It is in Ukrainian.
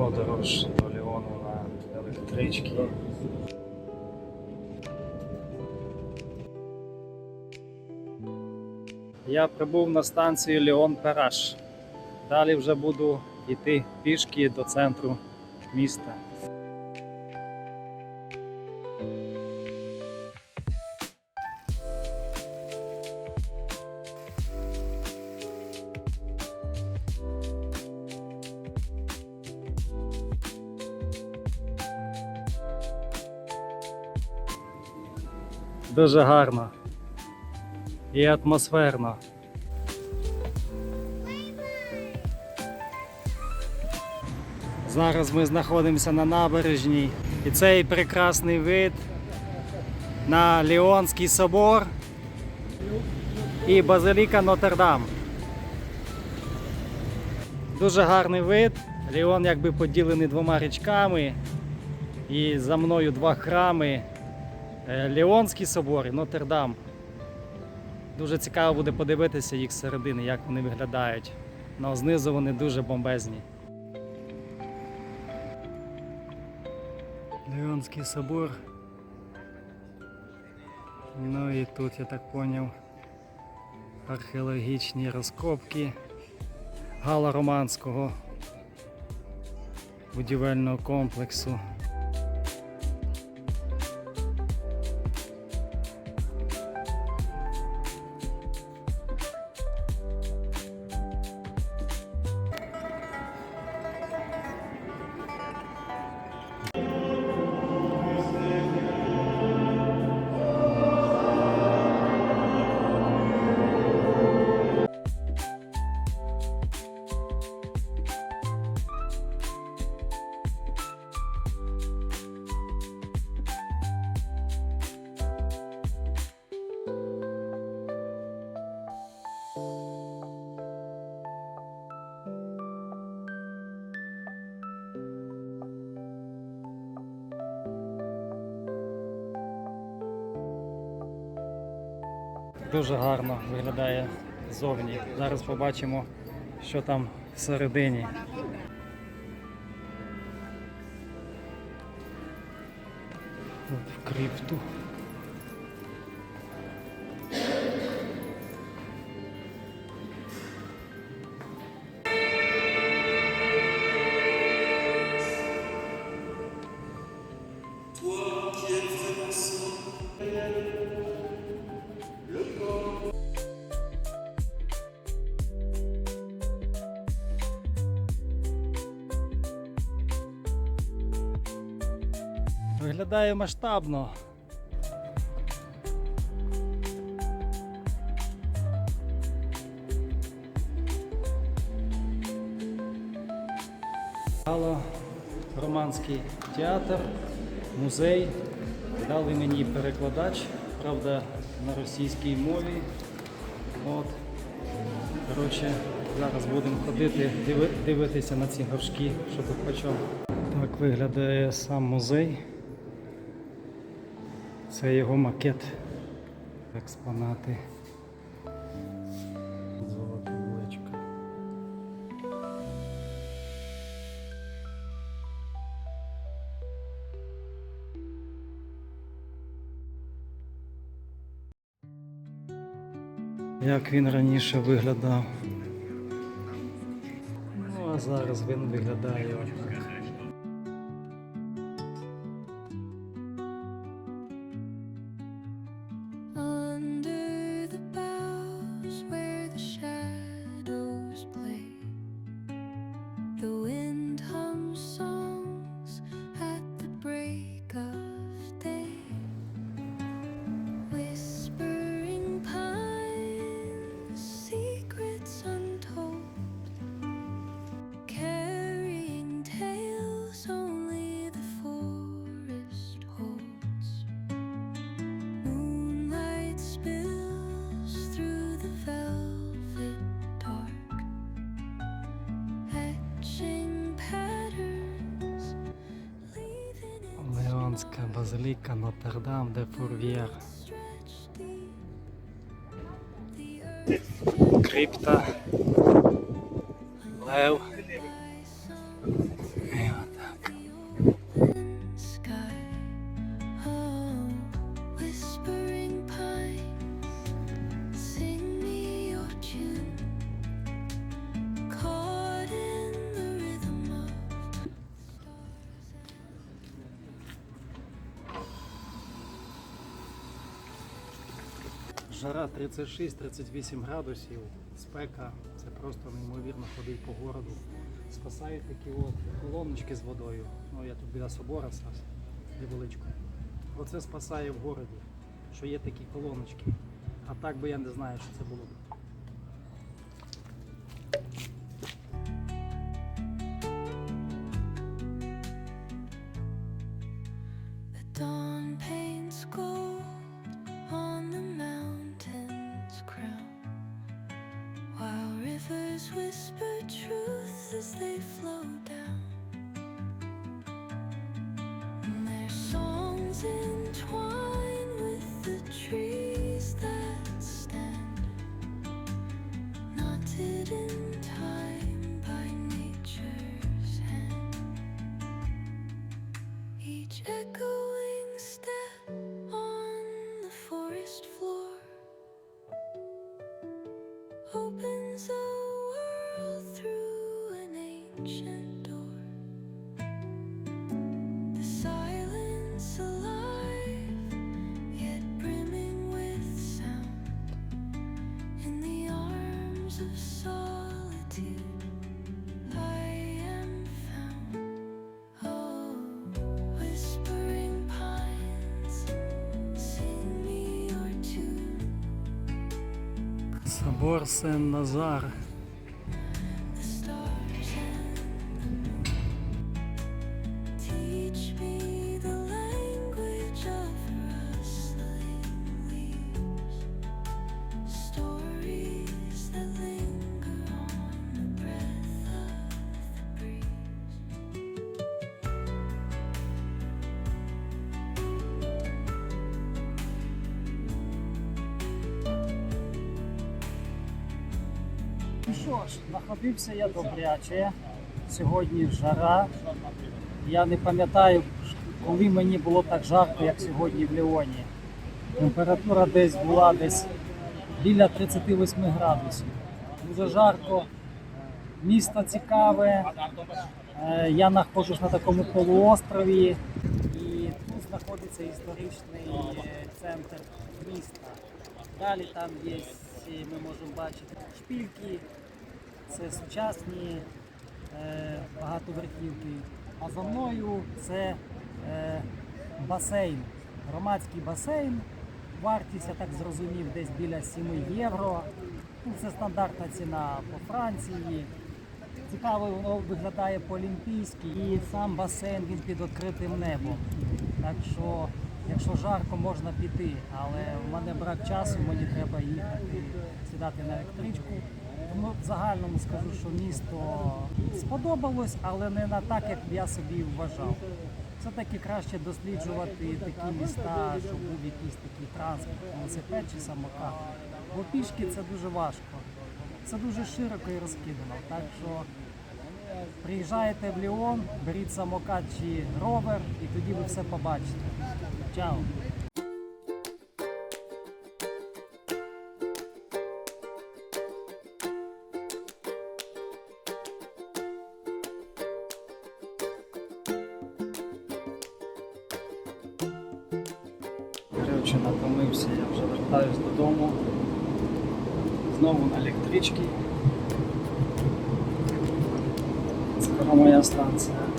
подорож до Ліону на електричці. Я прибув на станцію Ліон Пераш. Далі вже буду йти пішки до центру міста. Дуже гарно і атмосферно. Зараз ми знаходимося на набережній і цей прекрасний вид на Ліонський собор і Базиліка Нотр-Дам. Дуже гарний вид. Ліон якби поділений двома річками. І за мною два храми. Е, Ліонський собор і Нотр-Дам. Дуже цікаво буде подивитися їх зсередини, як вони виглядають. Ну, знизу вони дуже бомбезні. Леонський собор. Ну і тут, я так поняв, археологічні розкопки галароманського будівельного комплексу. Дуже гарно виглядає ззовні. Зараз побачимо, що там всередині. В крипту. Виглядає масштабно. Романський театр, музей. Дали мені перекладач, правда, на російській мові. От. Коротше, зараз будемо ходити, дивитися на ці горшки, що почав. Так виглядає сам музей. Це його макет. Експонати. Золота булочка. Як він раніше виглядав. Ну, а зараз він виглядає in Леонська базиліка Нотр-Дам де Фурв'єр. Крипта. Лев. Жара 36-38 градусів, спека, це просто неймовірно ходить по городу. Спасають такі от колоночки з водою. Ну я тут біля собора зараз, невеличко. Оце спасає в городі, що є такі колоночки. А так би я не знаю, що це було б. The dawn opens a world through an ancient Собор Сен-Назар. Що ж, находився я добряче. Сьогодні жара. Я не пам'ятаю, коли мені було так жарко, як сьогодні в Ліоні. Температура десь була десь біля 38 градусів. Дуже жарко, місто цікаве. Е, Я знаходжусь на такому полуострові, і тут знаходиться історичний е, центр міста. Далі там є, е, ми можемо бачити шпильки, це сучасні е, багатоверхівки. А за мною це е, басейн, громадський басейн. Вартість, я так зрозумів, десь біля 7 євро. Ну, це стандартна ціна по Франції. Цікаво, воно виглядає по-олімпійськи і сам басейн він під відкритим небом. Так що, якщо жарко, можна піти, але в мене брак часу, мені треба їхати, сідати на електричку. Тому в загальному скажу, що місто сподобалось, але не на так, як я собі вважав. Все-таки краще досліджувати такі міста, щоб був якийсь такий транспорт, велосипед чи самокат. Бо пішки це дуже важко. Це дуже широко і розкидано. Так що приїжджаєте в Ліон, беріть самокат чи ровер, і тоді ви все побачите. Чао! Коротше, натомився, я вже вертаюсь додому. Знову на електричці. programma juist laat eh.